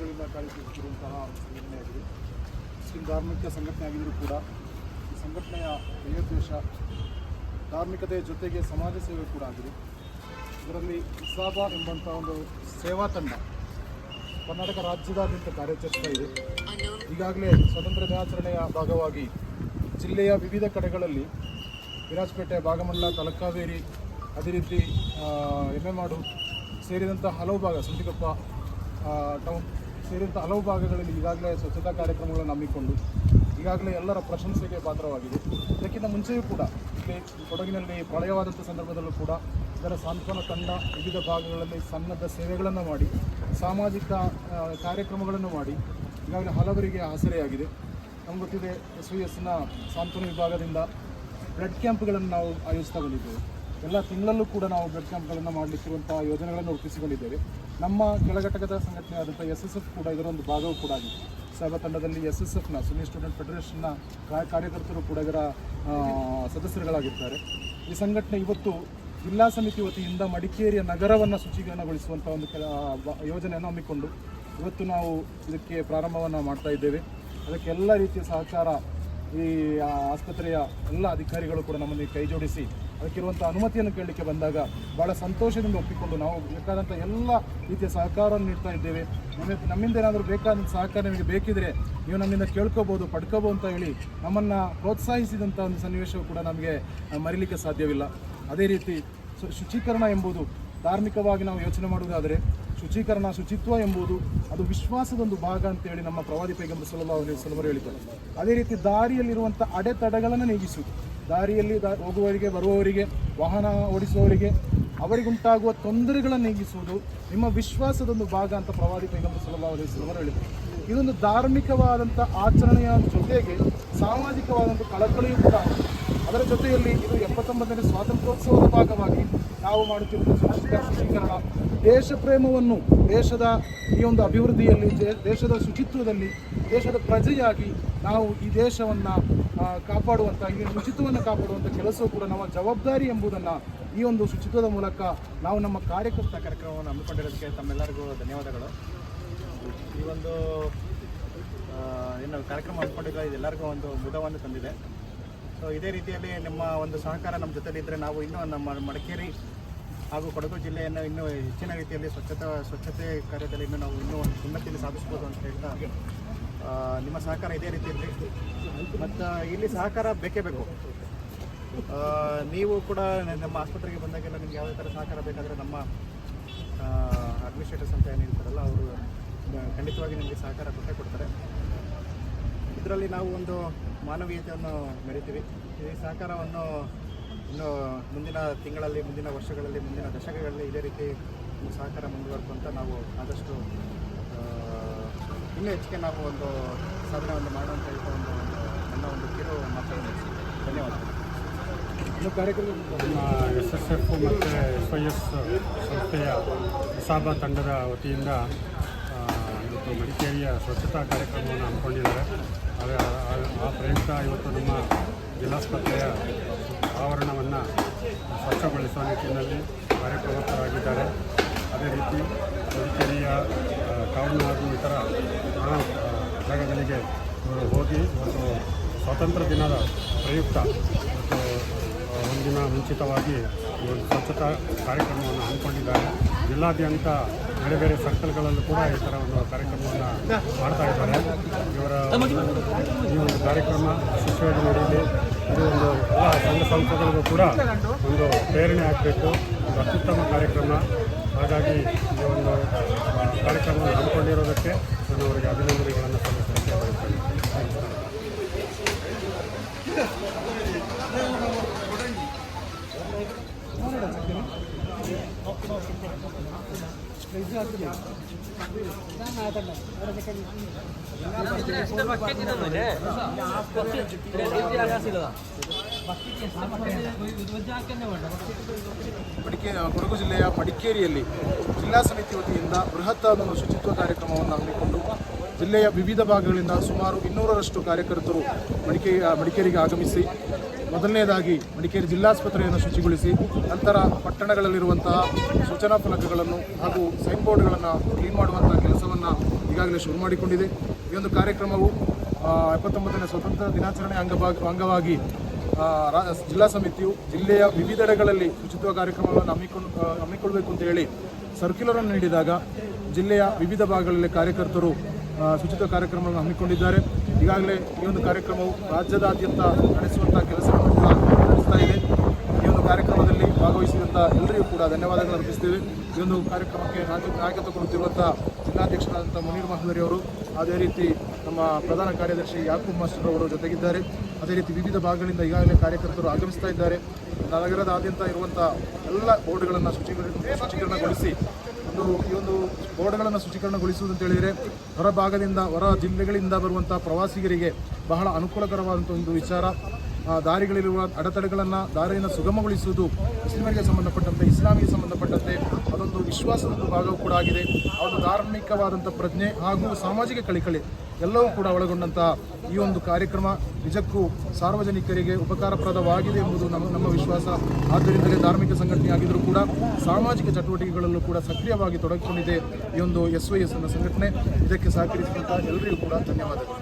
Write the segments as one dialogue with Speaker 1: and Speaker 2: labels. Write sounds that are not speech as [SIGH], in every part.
Speaker 1: ವರ್ಷಗಳಿಂದ ಕಾರ್ಯನಿರ್ವಹಿಸುತ್ತಿರುವಂತಹ ಸಂಘಟನೆಯಾಗಿದೆ. ಮುಸ್ಲಿಂ ಧಾರ್ಮಿಕ ಸಂಘಟನೆ ಆಗಿದ್ದರೂ ಕೂಡ ಈ ಸಂಘಟನೆಯ ಧ್ಯೇಯೋದ್ದೇಶ ಧಾರ್ಮಿಕತೆಯ ಜೊತೆಗೆ ಸಮಾಜ ಸೇವೆ ಕೂಡ ಆಗಿದೆ. ಇದರಲ್ಲಿ ಇಸಾಬಾ ಎಂಬಂಥ ಒಂದು ಸೇವಾ ತಂಡ ಕರ್ನಾಟಕ ರಾಜ್ಯದಾದ್ಯಂತ ಕಾರ್ಯಾಚರಿಸ್ತಾ ಇದೆ. ಈಗಾಗಲೇ ಸ್ವಾತಂತ್ರ್ಯ ದಿನಾಚರಣೆಯ ಭಾಗವಾಗಿ ಜಿಲ್ಲೆಯ ವಿವಿಧ ಕಡೆಗಳಲ್ಲಿ ವಿರಾಜಪೇಟೆ ಭಾಗಮಂಡಲ ತಲಕಾವೇರಿ ಅದೇ ರೀತಿ ಎಮ್ಮೆಮಾಡು ಸೇರಿದಂಥ ಹಲವು ಭಾಗ ಸುಂಟಿಕೊಪ್ಪ ಟೌನ್ ಸೇರಿದಂಥ ಹಲವು ಭಾಗಗಳಲ್ಲಿ ಈಗಾಗಲೇ ಸ್ವಚ್ಛತಾ ಕಾರ್ಯಕ್ರಮಗಳನ್ನು ಹಮ್ಮಿಕೊಂಡು ಈಗಾಗಲೇ ಎಲ್ಲರ ಪ್ರಶಂಸೆಗೆ ಪಾತ್ರವಾಗಿದೆ. ಇದಕ್ಕಿಂತ ಮುಂಚೆಯೂ ಕೂಡ ಇಲ್ಲಿ ಕೊಡಗಿನಲ್ಲಿ ಪ್ರಳಯವಾದಂಥ ಸಂದರ್ಭದಲ್ಲೂ ಕೂಡ ಇದರ ಸಾಂತ್ವನ ತಂಡ ವಿವಿಧ ಭಾಗಗಳಲ್ಲಿ ಸನ್ನದ್ಧ ಸೇವೆಗಳನ್ನು ಮಾಡಿ, ಸಾಮಾಜಿಕ ಕಾರ್ಯಕ್ರಮಗಳನ್ನು ಮಾಡಿ ಈಗಾಗಲೇ ಹಲವರಿಗೆ ಆಸರೆಯಾಗಿದೆ. ನಮ್ಗೆ ಗೊತ್ತಿದೆ, ಎಸ್ ವಿ ಎಸ್ನ ಸಾಂತ್ವನ ವಿಭಾಗದಿಂದ ಬ್ಲಡ್ ಕ್ಯಾಂಪ್ಗಳನ್ನು ನಾವು ಆಯೋಜಿಸ್ತಾ ಬಂದಿದ್ದೇವೆ. ಎಲ್ಲ ತಿಂಗಳಲ್ಲೂ ಕೂಡ ನಾವು ಬ್ಲಡ್ ಕ್ಯಾಂಪ್ಗಳನ್ನು ಮಾಡಲಿಕ್ಕಿರುವಂಥ ಯೋಜನೆಗಳನ್ನು ರೂಪಿಸಿಕೊಂಡಿದ್ದೇವೆ. ನಮ್ಮ ಕೆಳಘಟಕದ ಸಂಘಟನೆಯಾದಂಥ ಎಸ್ ಎಸ್ ಎಫ್ ಕೂಡ ಇದರೊಂದು ಭಾಗವೂ ಕೂಡ ಆಗಿದೆ. ಸರ್ವ ತಂಡದಲ್ಲಿ ಎಸ್ ಎಸ್ ಎಫ್ನ ಸುನಿ ಸ್ಟೂಡೆಂಟ್ ಫೆಡರೇಷನ್ನ ಕಾರ್ಯ ಕಾರ್ಯಕರ್ತರು ಕೂಡ ಇದರ ಸದಸ್ಯರುಗಳಾಗಿರ್ತಾರೆ. ಈ ಸಂಘಟನೆ ಇವತ್ತು ಜಿಲ್ಲಾ ಸಮಿತಿ ವತಿಯಿಂದ ಮಡಿಕೇರಿಯ ನಗರವನ್ನು ಶುಚೀಕರಣಗೊಳಿಸುವಂಥ ಒಂದು ಕೆಲ ಯೋಜನೆಯನ್ನು ಹಮ್ಮಿಕೊಂಡು ಇವತ್ತು ನಾವು ಇದಕ್ಕೆ ಪ್ರಾರಂಭವನ್ನು ಮಾಡ್ತಾ ಇದ್ದೇವೆ. ಅದಕ್ಕೆ ಎಲ್ಲ ರೀತಿಯ ಸಹಕಾರ ಈ ಆಸ್ಪತ್ರೆಯ ಎಲ್ಲ ಅಧಿಕಾರಿಗಳು ಕೂಡ ನಮ್ಮನ್ನು ಕೈ ಜೋಡಿಸಿ ಅದಕ್ಕಿರುವಂಥ ಅನುಮತಿಯನ್ನು ಕೇಳಲಿಕ್ಕೆ ಬಂದಾಗ ಭಾಳ ಸಂತೋಷದಿಂದ ಒಪ್ಪಿಕೊಂಡು ನಾವು ಬೇಕಾದಂಥ ಎಲ್ಲ ರೀತಿಯ ಸಹಕಾರವನ್ನು ನೀಡ್ತಾ ಇದ್ದೇವೆ. ನಮ್ಮ ನಮ್ಮಿಂದ ಏನಾದರೂ ಬೇಕಾದಂಥ ಸಹಕಾರ ನಿಮಗೆ ಬೇಕಿದ್ರೆ ನೀವು ನಮ್ಮಿಂದ ಕೇಳ್ಕೋಬೋದು, ಪಡ್ಕೋಬೋದು ಅಂತ ಹೇಳಿ ನಮ್ಮನ್ನು ಪ್ರೋತ್ಸಾಹಿಸಿದಂಥ ಒಂದು ಸನ್ನಿವೇಶವು ಕೂಡ ನಮಗೆ ಮರೀಲಿಕ್ಕೆ ಸಾಧ್ಯವಿಲ್ಲ. ಅದೇ ರೀತಿ ಶುಚೀಕರಣ ಎಂಬುದು ಧಾರ್ಮಿಕವಾಗಿ ನಾವು ಯೋಚನೆ ಮಾಡುವುದಾದರೆ ಶುಚೀಕರಣ ಶುಚಿತ್ವ ಎಂಬುದು ಅದು ವಿಶ್ವಾಸದೊಂದು ಭಾಗ ಅಂತೇಳಿ ನಮ್ಮ ಪ್ರವಾದಿ ಸಲ್ಲಲ್ಲಾಹು ಅಲೈಹಿ ವಸಲ್ಲಂ ಹೇಳಿದ್ದಾರೆ. ಅದೇ ರೀತಿ ದಾರಿಯಲ್ಲಿರುವಂಥ ಅಡೆತಡೆಗಳನ್ನು ನೀಗಿಸುವುದು. ದಾರಿಯಲ್ಲಿ ಹೋಗುವವರಿಗೆ, ಬರುವವರಿಗೆ, ವಾಹನ ಓಡಿಸುವವರಿಗೆ ಅವರಿಗುಂಟಾಗುವ ತೊಂದರೆಗಳನ್ನು ನೀಗಿಸುವುದು ನಿಮ್ಮ ವಿಶ್ವಾಸದೊಂದು ಭಾಗ ಅಂತ ಪ್ರವಾದಿ ಪೈಗಂಬರ್ ಸಲಹಾ ಅಲೈಹಿ ವಸಲ್ಲಂ ಹೇಳಿದ್ದಾರೆ ಇದೊಂದು ಧಾರ್ಮಿಕವಾದಂಥ ಆಚರಣೆಯ ಜೊತೆಗೆ ಸಾಮಾಜಿಕವಾದಂಥ ಕಳಕಳಿಯು ಕೂಡ ಅದರ ಜೊತೆಯಲ್ಲಿ ಇದು ಎಪ್ಪತ್ತೊಂಬತ್ತನೇ ಸ್ವಾತಂತ್ರ್ಯೋತ್ಸವದ ಭಾಗವಾಗಿ ನಾವು ಮಾಡುತ್ತಿರುವ ಸಾಂಸ್ಕೃತಿಕ ಶುಚೀಕರಣ. ದೇಶ ಪ್ರೇಮವನ್ನು ದೇಶದ ಈ ಒಂದು ಅಭಿವೃದ್ಧಿಯಲ್ಲಿ ದೇಶದ ಶುಚಿತ್ವದಲ್ಲಿ, ದೇಶದ ಪ್ರಜೆಯಾಗಿ ನಾವು ಈ ದೇಶವನ್ನು ಕಾಪಾಡುವಂಥ ಈ ಶುಚಿತ್ವವನ್ನು ಕಾಪಾಡುವಂಥ ಕೆಲಸವೂ ಕೂಡ ನಮ್ಮ ಜವಾಬ್ದಾರಿ ಎಂಬುದನ್ನು ಈ ಒಂದು ಶುಚಿತ್ವದ ಮೂಲಕ ನಾವು ನಮ್ಮ ಕಾರ್ಯಕರ್ತ
Speaker 2: ಕಾರ್ಯಕ್ರಮವನ್ನು ಹಮ್ಮಿಕೊಂಡಿರೋದಕ್ಕೆ ತಮ್ಮೆಲ್ಲರಿಗೂ ಧನ್ಯವಾದಗಳು. ಈ ಒಂದು ಏನು ಕಾರ್ಯಕ್ರಮ ಹಮ್ಮಿಕೊಂಡಿರೋ ಇದೆಲ್ಲರಿಗೂ ಒಂದು ಮುದವನ್ನು ತಂದಿದೆ. ಸೊ ಇದೇ ರೀತಿಯಲ್ಲಿ ನಿಮ್ಮ ಒಂದು ಸಹಕಾರ ನಮ್ಮ ಜೊತೆಲಿದ್ದರೆ ನಾವು ಇನ್ನೂ ನಮ್ಮ ಮಡಿಕೇರಿ ಹಾಗೂ ಕೊಡಗು ಜಿಲ್ಲೆಯನ್ನು ಇನ್ನೂ ಹೆಚ್ಚಿನ ರೀತಿಯಲ್ಲಿ ಸ್ವಚ್ಛತಾ, ಸ್ವಚ್ಛತೆ ಕಾರ್ಯದಲ್ಲಿ ಇನ್ನೂ ನಾವು ಇನ್ನೂ ಒಂದು ಉನ್ನತಿಯಲ್ಲಿ ಸಾಧಿಸ್ಬೋದು ಅಂತ ಹೇಳ್ತಾ ನಿಮ್ಮ ಸಹಕಾರ ಇದೇ ರೀತಿ ಇರಲಿ. ಮತ್ತು ಇಲ್ಲಿ ಸಹಕಾರ ಬೇಕೇ ಬೇಕು. ನೀವು ಕೂಡ ನಮ್ಮ ಆಸ್ಪತ್ರೆಗೆ ಬಂದಾಗೆಲ್ಲ ನಿಮ್ಗೆ ಯಾವುದೇ ಥರ ಸಹಕಾರ ಬೇಕಾದರೆ ನಮ್ಮ ಅಡ್ಮಿನಿಸ್ಟ್ರೇಟರ್ಸ್ ಅಂತ ಏನು ಇರ್ತಾರಲ್ಲ ಅವರು ಖಂಡಿತವಾಗಿ ನಿಮಗೆ ಸಹಕಾರ ಕೊಟ್ಟೇ ಕೊಡ್ತಾರೆ. ಇದರಲ್ಲಿ ನಾವು ಒಂದು ಮಾನವೀಯತೆಯನ್ನು ಮೆರಿತೀವಿ ಈ ಸಹಕಾರವನ್ನು ಇನ್ನು ಮುಂದಿನ ತಿಂಗಳಲ್ಲಿ, ಮುಂದಿನ ವರ್ಷಗಳಲ್ಲಿ, ಮುಂದಿನ ದಶಕಗಳಲ್ಲಿ ಇದೇ ರೀತಿ ಸಹಕಾರ ಮುಂದುವರ್ಕೊಂತ ನಾವು ಆದಷ್ಟು ಇನ್ನೂ ಹೆಚ್ಚಿಗೆ ನಾವು ಒಂದು ಸಾಧನೆಯನ್ನು ಮಾಡುವಂತ ಹೇಳ್ತಾ ಒಂದು ಒಂದು ನನ್ನ ಒಂದು ಕಿರು ಮಾತನ್ನು ಧನ್ಯವಾದಗಳು.
Speaker 1: ಇನ್ನು ಕಾರ್ಯಕ್ರಮ
Speaker 3: ಎಸ್ ಎಸ್ ಎಫ್ ಮತ್ತು ಎಸ್ ಐ ಎಸ್ ಸಂಸ್ಥೆಯ ಸಾಬಾ ತಂಡದ ವತಿಯಿಂದ ಇವತ್ತು ಮಡಿಕೇರಿಯ ಸ್ವಚ್ಛತಾ ಕಾರ್ಯಕ್ರಮವನ್ನು ಹಮ್ಮಿಕೊಂಡಿದ್ದಾರೆ. ಆದರೆ ಆ- ಪ್ರಯುಕ್ತ ಇವತ್ತು ನಮ್ಮ ಜಿಲ್ಲಾಸ್ಪತ್ರೆಯ ಆವರಣವನ್ನು ಸ್ವಚ್ಛಗೊಳಿಸುವ ನಿಟ್ಟಿನಲ್ಲಿ ಕಾರ್ಯಪ್ರವೃತ್ತರಾಗಿದ್ದಾರೆ. ಅದೇ ರೀತಿ ಮಡಿಕೇರಿಯ ಇತರ ನಾನಾ ಆ, ಜಾಗಗಳಿಗೆ ಹೋಗಿ ಮತ್ತು ಸ್ವಾತಂತ್ರ್ಯ ದಿನದ ಪ್ರಯುಕ್ತ ಮತ್ತು ಒಂದಿನ ಮುಂಚಿತವಾಗಿ ಒಂದು ಸ್ವಚ್ಛತಾ ಕಾರ್ಯಕ್ರಮವನ್ನು ಹಮ್ಮಿಕೊಂಡಿದ್ದಾರೆ. ಜಿಲ್ಲಾದ್ಯಂತ ಬೇರೆ ಬೇರೆ ಸರ್ಕಲ್ಗಳಲ್ಲೂ ಕೂಡ ಈ ಥರ ಒಂದು ಕಾರ್ಯಕ್ರಮವನ್ನು ಮಾಡ್ತಾ ಇದ್ದಾರೆ. ಇವರ ಈ ಒಂದು ಕಾರ್ಯಕ್ರಮ ಯಶಸ್ವಿಯಾಗಿ ನಡೆಯಲಿ. ಇದು ಒಂದು ಎಲ್ಲ ಸಂಘ ಸಂಸ್ಥೆಗಳಿಗೂ ಕೂಡ ಒಂದು ಪ್ರೇರಣೆ ಆಗಬೇಕು. ಒಂದು ಅತ್ಯುತ್ತಮ ಕಾರ್ಯಕ್ರಮ. ಹಾಗಾಗಿ ಈ ಒಂದು ಕಾರ್ಯಕ್ರಮವನ್ನು ಹಮ್ಮಿಕೊಂಡಿರೋದಕ್ಕೆ ನಾನು ಅವರಿಗೆ ಅಭಿನಂದನೆಗಳನ್ನು ಸಲ್ಲಿಸಲಿಕ್ಕೆ ಬಯಸ್ತೇನೆ
Speaker 1: ಮಡಿಕೇರಿ ಕೊಡಗು ಜಿಲ್ಲೆಯ ಮಡಿಕೇರಿಯಲ್ಲಿ ಜಿಲ್ಲಾ ಸಮಿತಿ ವತಿಯಿಂದ ಬೃಹತ್ ಶುಚಿತ್ವ ಕಾರ್ಯಕ್ರಮವನ್ನು ಹಮ್ಮಿಕೊಂಡು ಜಿಲ್ಲೆಯ ವಿವಿಧ ಭಾಗಗಳಿಂದ ಸುಮಾರು ಇನ್ನೂರರಷ್ಟು ಕಾರ್ಯಕರ್ತರು ಮಡಿಕೇರಿ ಮಡಿಕೇರಿಗೆ ಆಗಮಿಸಿ, ಮೊದಲನೇದಾಗಿ ಮಡಿಕೇರಿ ಜಿಲ್ಲಾಸ್ಪತ್ರೆಯನ್ನು ಶುಚಿಗೊಳಿಸಿ, ನಂತರ ಪಟ್ಟಣಗಳಲ್ಲಿರುವಂತಹ ಸೂಚನಾ ಫಲಕಗಳನ್ನು ಹಾಗೂ ಸೈನ್ ಬೋರ್ಡ್ಗಳನ್ನು ಕ್ಲೀನ್ ಮಾಡುವಂತಹ ಕೆಲಸವನ್ನು ಈಗಾಗಲೇ ಶುರು ಮಾಡಿಕೊಂಡಿದೆ. ಈ ಒಂದು ಕಾರ್ಯಕ್ರಮವು ಎಪ್ಪತ್ತೊಂಬತ್ತನೇ ಸ್ವತಂತ್ರ ದಿನಾಚರಣೆ ಅಂಗವಾಗಿ ಜಿಲ್ಲಾ ಸಮಿತಿಯು ಜಿಲ್ಲೆಯ ವಿವಿಧೆಡೆಗಳಲ್ಲಿ ಶುಚಿತ್ವ ಕಾರ್ಯಕ್ರಮಗಳನ್ನು ಹಮ್ಮಿಕೊಂಡು ಹಮ್ಮಿಕೊಳ್ಬೇಕು ಅಂತ ಹೇಳಿ ಸರ್ಕ್ಯುಲರನ್ನು ನೀಡಿದಾಗ ಜಿಲ್ಲೆಯ ವಿವಿಧ ಭಾಗಗಳಲ್ಲಿ ಕಾರ್ಯಕರ್ತರು ಶುಚಿತ್ವ ಕಾರ್ಯಕ್ರಮಗಳನ್ನು ಹಮ್ಮಿಕೊಂಡಿದ್ದಾರೆ. ಈಗಾಗಲೇ ಈ ಒಂದು ಕಾರ್ಯಕ್ರಮವು ರಾಜ್ಯದಾದ್ಯಂತ ನಡೆಸುವಂಥ ಕೆಲಸವನ್ನು ನಡೆಸ್ತಾ ಇದೆ. ಈ ಒಂದು ಕಾರ್ಯಕ್ರಮದಲ್ಲಿ ಭಾಗವಹಿಸಿದಂಥ ಎಲ್ಲರಿಗೂ ಕೂಡ ಧನ್ಯವಾದಗಳು ಅರ್ಪಿಸ್ತೇವೆ ಈ ಒಂದು ಕಾರ್ಯಕ್ರಮಕ್ಕೆ ನಾಯಕ- ನಾಯಕತ್ವ ಕೊಡುತ್ತಿರುವಂಥ ಜಿಲ್ಲಾಧ್ಯಕ್ಷರಾದಂಥ ಮುನೀರ್ ಮಹದರಿ ಅವರು, ಅದೇ ರೀತಿ ನಮ್ಮ ಪ್ರಧಾನ ಕಾರ್ಯದರ್ಶಿ ಯಾಕೂಬ್ ಮಾಸ್ಟರ್ ಅವರು ಜೊತೆಗಿದ್ದಾರೆ. ಅದೇ ರೀತಿ ವಿವಿಧ ಭಾಗಗಳಿಂದ ಈಗಾಗಲೇ ಕಾರ್ಯಕರ್ತರು ಆಗಮಿಸ್ತಾ ಇದ್ದಾರೆ. ನಗರದಾದ್ಯಂತ ಇರುವಂಥ ಎಲ್ಲ ಬೋರ್ಡ್ಗಳನ್ನು ಶುಚೀಕರಣ ಶುಚೀಕರಣಗೊಳಿಸಿ ಒಂದು ಈ ಒಂದು ಬೋರ್ಡ್ಗಳನ್ನು ಶುಚೀಕರಣಗೊಳಿಸುವುದು ಅಂತ ಹೇಳಿದರೆ ಹೊರ ಭಾಗದಿಂದ ಹೊರ ಜಿಲ್ಲೆಗಳಿಂದ ಬರುವಂಥ ಪ್ರವಾಸಿಗರಿಗೆ ಬಹಳ ಅನುಕೂಲಕರವಾದಂಥ ಒಂದು ವಿಚಾರ. ದಾರಿಗಳಲ್ಲಿರುವ ಅಡೆತಡೆಗಳನ್ನು ದಾರಿಯನ್ನು ಸುಗಮಗೊಳಿಸುವುದು ಮುಸ್ಲಿಮರಿಗೆ ಸಂಬಂಧಪಟ್ಟಂತೆ, ಇಸ್ಲಾಮಿಗೆ ಸಂಬಂಧಪಟ್ಟಂತೆ ಅದೊಂದು ವಿಶ್ವಾಸದ ಒಂದು ಭಾಗವೂ ಕೂಡ ಆಗಿದೆ. ಅದು ಧಾರ್ಮಿಕವಾದಂಥ ಪ್ರಜ್ಞೆ ಹಾಗೂ ಸಾಮಾಜಿಕ ಕಳಿಕಳಿ ಎಲ್ಲವೂ ಕೂಡ ಒಳಗೊಂಡಂತಹ ಈ ಒಂದು ಕಾರ್ಯಕ್ರಮ ನಿಜಕ್ಕೂ ಸಾರ್ವಜನಿಕರಿಗೆ ಉಪಕಾರಪ್ರದವಾಗಿದೆ ಎಂಬುದು ನಮ್ಮ ನಮ್ಮ ವಿಶ್ವಾಸ. ಆದ್ದರಿಂದಲೇ ಧಾರ್ಮಿಕ ಸಂಘಟನೆಯಾಗಿದ್ದರೂ ಕೂಡ ಸಾಮಾಜಿಕ ಚಟುವಟಿಕೆಗಳಲ್ಲೂ ಕೂಡ ಸಕ್ರಿಯವಾಗಿ ತೊಡಗಿಕೊಂಡಿದೆ ಈ ಒಂದು ಎಸ್ ವೈ ಎಸ್ ಸಂಘಟನೆ. ಇದಕ್ಕೆ ಸಹಕರಿಸಿದಂಥ ಎಲ್ಲರಿಗೂ ಕೂಡ ಧನ್ಯವಾದಗಳು.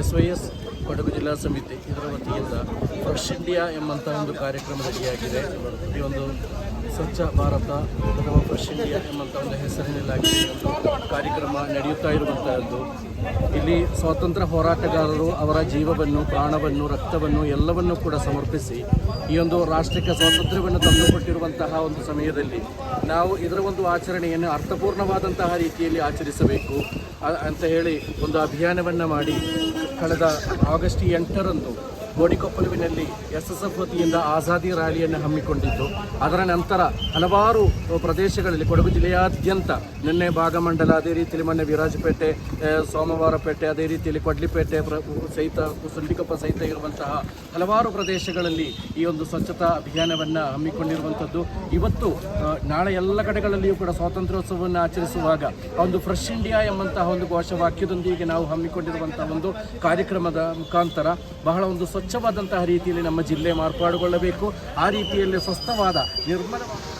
Speaker 4: ಎಸ್ ವೈ ಕೊಡಗು ಜಿಲ್ಲಾ ಸಮಿತಿ ಇದರ ವತಿಯಿಂದ ಫ್ರೆಶ್ ಇಂಡಿಯಾ ಎಂಬಂತಹ ಒಂದು ಕಾರ್ಯಕ್ರಮ ರೆಡಿಯಾಗಿದೆ ಈ ಒಂದು ಸ್ವಚ್ಛ ಭಾರತ ಅಥವಾ ಫ್ರೆಶ್ ಇಂಡಿಯಾ ಎಂಬಂಥ ಒಂದು ಒಂದು ಕಾರ್ಯಕ್ರಮ ನಡೆಯುತ್ತಾ ಇರುವಂಥದ್ದು ಇಲ್ಲಿ ಸ್ವಾತಂತ್ರ್ಯ ಹೋರಾಟಗಾರರು ಅವರ ಜೀವವನ್ನು, ಪ್ರಾಣವನ್ನು, ರಕ್ತವನ್ನು ಎಲ್ಲವನ್ನೂ ಕೂಡ ಸಮರ್ಪಿಸಿ ಈ ಒಂದು ರಾಷ್ಟ್ರಕ್ಕೆ ಸ್ವಾತಂತ್ರ್ಯವನ್ನು ತಂದುಕೊಟ್ಟಿರುವಂತಹ ಒಂದು ಸಮಯದಲ್ಲಿ ನಾವು ಇದರ ಒಂದು ಆಚರಣೆಯನ್ನು ಅರ್ಥಪೂರ್ಣವಾದಂತಹ ರೀತಿಯಲ್ಲಿ ಆಚರಿಸಬೇಕು ಅಂತ ಹೇಳಿ ಒಂದು ಅಭಿಯಾನವನ್ನು ಮಾಡಿ ಕಳೆದ ಆಗಸ್ಟ್ ಎಂಟರಂದು ಗೋಡಿಕೊಪ್ಪಲುವಿನಲ್ಲಿ ಎಸ್ ಎಸ್ ಎಫ್ ವತಿಯಿಂದ ಆಜಾದಿ ರ್ಯಾಲಿಯನ್ನು ಹಮ್ಮಿಕೊಂಡಿತ್ತು ಅದರ ನಂತರ ಹಲವಾರು ಪ್ರದೇಶಗಳಲ್ಲಿ, ಕೊಡಗು ಜಿಲ್ಲೆಯಾದ್ಯಂತ ನಿನ್ನೆ ಭಾಗಮಂಡಲ ಅದೇ ರೀತಿಯಲ್ಲಿ ಮೊನ್ನೆ ವಿರಾಜಪೇಟೆ ಸೋಮವಾರಪೇಟೆ, ಅದೇ ರೀತಿಯಲ್ಲಿ ಕೊಡ್ಲಿಪೇಟೆ ಸಹಿತ ಸುಂಡಿಕೊಪ್ಪ ಸಹಿತ ಇರುವಂತಹ ಹಲವಾರು ಪ್ರದೇಶಗಳಲ್ಲಿ ಈ ಒಂದು ಸ್ವಚ್ಛತಾ ಅಭಿಯಾನವನ್ನು ಹಮ್ಮಿಕೊಂಡಿರುವಂಥದ್ದು. ಇವತ್ತು ನಾಳೆ ಎಲ್ಲ ಕಡೆಗಳಲ್ಲಿಯೂ ಕೂಡ ಸ್ವಾತಂತ್ರ್ಯೋತ್ಸವವನ್ನು ಆಚರಿಸುವಾಗ ಒಂದು ಫ್ರೆಶ್ ಇಂಡಿಯಾ ಎಂಬಂತಹ ಒಂದು ಘೋಷವಾಕ್ಯದೊಂದಿಗೆ ನಾವು ಹಮ್ಮಿಕೊಂಡಿರುವಂತಹ ಒಂದು ಕಾರ್ಯಕ್ರಮದ ಮುಖಾಂತರ ಬಹಳ ಒಂದು ಸ್ವಚ್ಛವಾದಂತಹ ರೀತಿಯಲ್ಲಿ ನಮ್ಮ ಜಿಲ್ಲೆ ಮಾರ್ಪಾಡುಗೊಳ್ಳಬೇಕು. ಆ ರೀತಿಯಲ್ಲಿ ಸ್ವಸ್ಥವಾದ ನಿರ್ಮಲವಾದ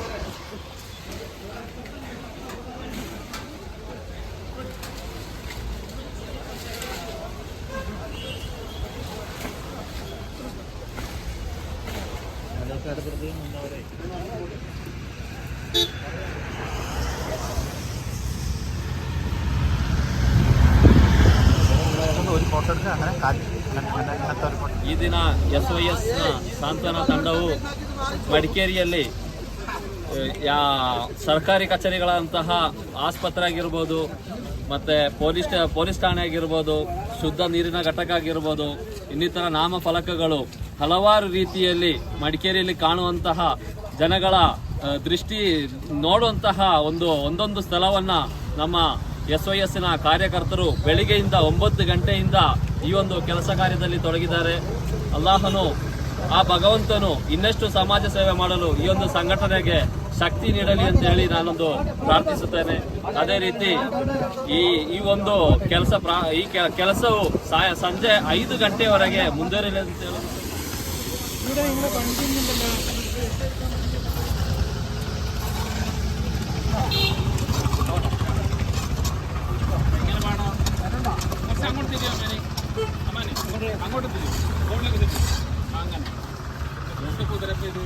Speaker 5: ಈ ದಿನ ಎಸ್ ವೈ ಎಸ್ನ ಸಾಂತ್ವನ ತಂಡವು ಮಡಿಕೇರಿಯಲ್ಲಿ ಯಾ, ಸರ್ಕಾರಿ ಕಚೇರಿಗಳಂತಹ ಆಸ್ಪತ್ರೆ ಆಗಿರ್ಬೋದು ಮತ್ತು ಪೊಲೀಸ್ ಪೊಲೀಸ್ ಠಾಣೆ ಆಗಿರ್ಬೋದು ಶುದ್ಧ ನೀರಿನ ಘಟಕ ಆಗಿರ್ಬೋದು ಇನ್ನಿತರ ನಾಮಫಲಕಗಳು ಹಲವಾರು ರೀತಿಯಲ್ಲಿ ಮಡಿಕೇರಿಯಲ್ಲಿ ಕಾಣುವಂತಹ ಜನಗಳ ದೃಷ್ಟಿ ನೋಡುವಂತಹ ಒಂದು, ಒಂದೊಂದು ಸ್ಥಳವನ್ನು ನಮ್ಮ ಎಸ್ ವೈ ಎಸ್ಸಿನ ಕಾರ್ಯಕರ್ತರು ಬೆಳಿಗ್ಗೆಯಿಂದ ಒಂಬತ್ತು ಗಂಟೆಯಿಂದ ಈ ಒಂದು ಕೆಲಸ ಕಾರ್ಯದಲ್ಲಿ ತೊಡಗಿದ್ದಾರೆ. ಅಲ್ಲಾಹನು, ಆ ಭಗವಂತನು ಇನ್ನಷ್ಟು ಸಮಾಜ ಸೇವೆ ಮಾಡಲು ಈ ಒಂದು ಸಂಘಟನೆಗೆ ಶಕ್ತಿ ನೀಡಲಿ ಅಂತ ಹೇಳಿ ನಾನೊಂದು ಪ್ರಾರ್ಥಿಸುತ್ತೇನೆ. ಅದೇ ರೀತಿ ಈ ಈ ಒಂದು ಕೆಲಸ ಈ ಕೆಲಸವು ಸಂಜೆ ಐದು ಗಂಟೆಯವರೆಗೆ ಮುಂದುವರಿಯಲಿ ಅಂತ ಹೇಳಿ.
Speaker 6: അത് അങ്ങോട്ട് തിരിച്ചു റോഡിലേക്ക് തിരിച്ചു അങ്ങനെ എന്തൊക്കെ തിരക്കേത്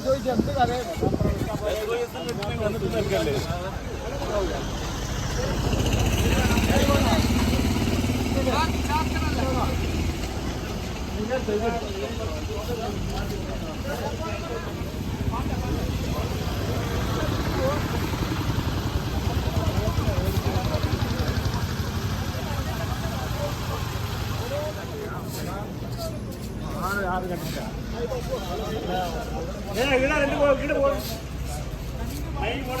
Speaker 6: ചോദിച്ചെന്ത് കഥ
Speaker 7: ஆறு ஆறு கட்டிட்டா ஏ கிட்ட ரெண்டு போ கிட்ட போ. லைன் போட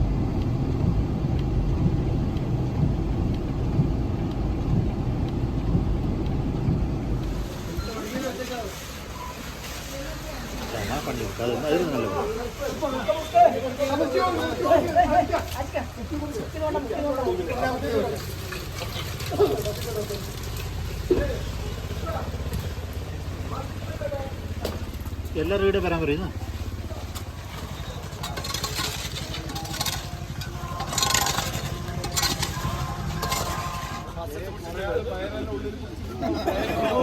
Speaker 8: പള്ളി അത് അതിന് നല്ലത്
Speaker 6: എല്ലാവരും ഇവിടെ വരാൻ പറയുന്നു? [LAUGHS]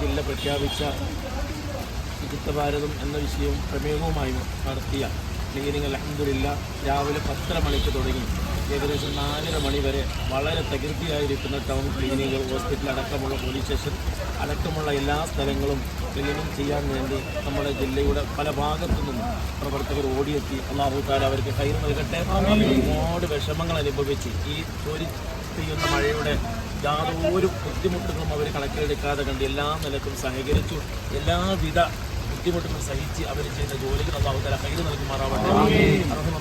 Speaker 7: ജില്ല പ്രഖ്യാപിച്ച ശുചിത്വ ഭാരതം എന്ന വിഷയവും പ്രമേയവുമായി നടത്തിയ ക്ലീനിങ് അലഹമില്ല രാവിലെ പത്തര മണിക്ക് തുടങ്ങി. ഏകദേശം നാലര മണി വരെ വളരെ തകൃതിയായിരിക്കുന്ന ടൗൺ ക്ലീനിങ്ങുകൾ ഹോസ്പിറ്റൽ അടക്കമുള്ള പോലീസ് സ്റ്റേഷൻ അടക്കമുള്ള എല്ലാ സ്ഥലങ്ങളും ക്ലീനിങ് ചെയ്യാൻ വേണ്ടി നമ്മുടെ ജില്ലയുടെ പല ഭാഗത്തു നിന്നും പ്രവർത്തകർ ഓടിയെത്തി. അള്ളാഹു അവർക്ക് കൈ നൽകട്ടെ. ഒരുപാട് വിഷമങ്ങൾ അനുഭവിച്ച് ഈ ചോരി ചെയ്യുന്ന മഴയുടെ യാതൊരു ബുദ്ധിമുട്ടുകളും അവർ കണക്കിലെടുക്കാതെ കണ്ട് എല്ലാ നിലക്കും സഹകരിച്ചു. എല്ലാവിധ ബുദ്ധിമുട്ടുകൾ സഹിച്ച് അവർ ചെയ്ത ജോലികൾ അള്ളാഹു തല കയ്യിൽ നൽകുമാറാവട്ടെ.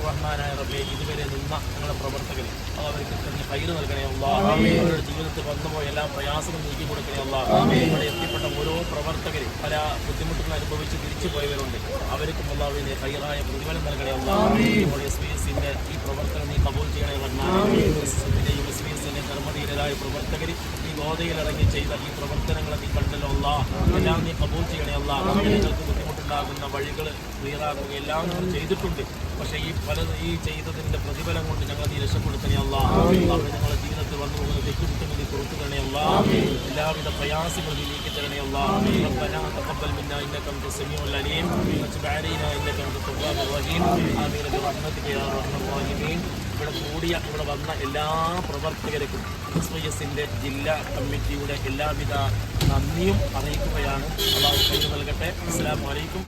Speaker 7: റഹ്മാനായ റബ്ബെ ഇതുവരെ നിന്ന ഞങ്ങളുടെ പ്രവർത്തകർ അത് അവർക്ക് തന്നെ കയ്യിൽ നൽകണേ അവരുടെ ജീവിതത്തിൽ വന്നുപോയ എല്ലാ പ്രയാസങ്ങളും നീക്കി കൊടുക്കണേ അള്ളാഹ്. ഇവിടെ എത്തിപ്പെട്ട ഓരോ പ്രവർത്തകരും പല ബുദ്ധിമുട്ടുകൾ അനുഭവിച്ച് തിരിച്ചു പോയവരുണ്ട്. അവർക്കും അള്ളാഹുവിന്റെ കയ്യിലായ പ്രതിഫലം നൽകണേ അള്ളാഹ്. എസ് ബി എസിന്റെ ഈ പ്രവർത്തനം നീ കബൂൽ ചെയ്യണേ റഹ്മാൻ എസ് ബി എസിന്റെ ധർമ്മധീരരായ പ്രവർത്തകർ ഗോതയിലിറങ്ങി ചെയ്ത ഈ പ്രവർത്തനങ്ങളെ നീ കണ്ടല്ലോല്ല എല്ലാം നീ കബൂൾ ചെയ്യണേ അല്ല. ഞങ്ങൾക്ക് ബുദ്ധിമുട്ടുണ്ടാകുന്ന വഴികൾ ക്ലിയറാകുക എല്ലാം ചെയ്തിട്ടുണ്ട്. പക്ഷേ ഈ പല ഈ ചെയ്തതിന്റെ പ്രതിഫലം കൊണ്ട് ഞങ്ങൾ നീ രക്ഷപ്പെടുത്തണേ അല്ലാ അവിടെ ഞങ്ങളുടെ ജീവിതത്തിൽ വന്നു പോകുന്ന തെറ്റുകുറ്റങ്ങൾ നീ പുറത്തു തരണേ അല്ലാ എല്ലാവിധ പ്രയാസങ്ങളും നീ നീക്കി തരണേ അല്ലാ ربنا تقبل منا انك انت السميع العليم وتب علينا انك انت التواب الرحيم امين برحمتك يا ارحم الراحمين ഇവിടെ കൂടിയ ഇവിടെ വന്ന എല്ലാ പ്രവർത്തകർക്കും എസ് വൈ എസിന്റെ ജില്ലാ കമ്മിറ്റിയുടെ എല്ലാവിധ നന്ദിയും അറിയിക്കുകയാണ് അള്ളാഹു കൈ നൽകട്ടെ അസ്സലാമു അലൈക്കും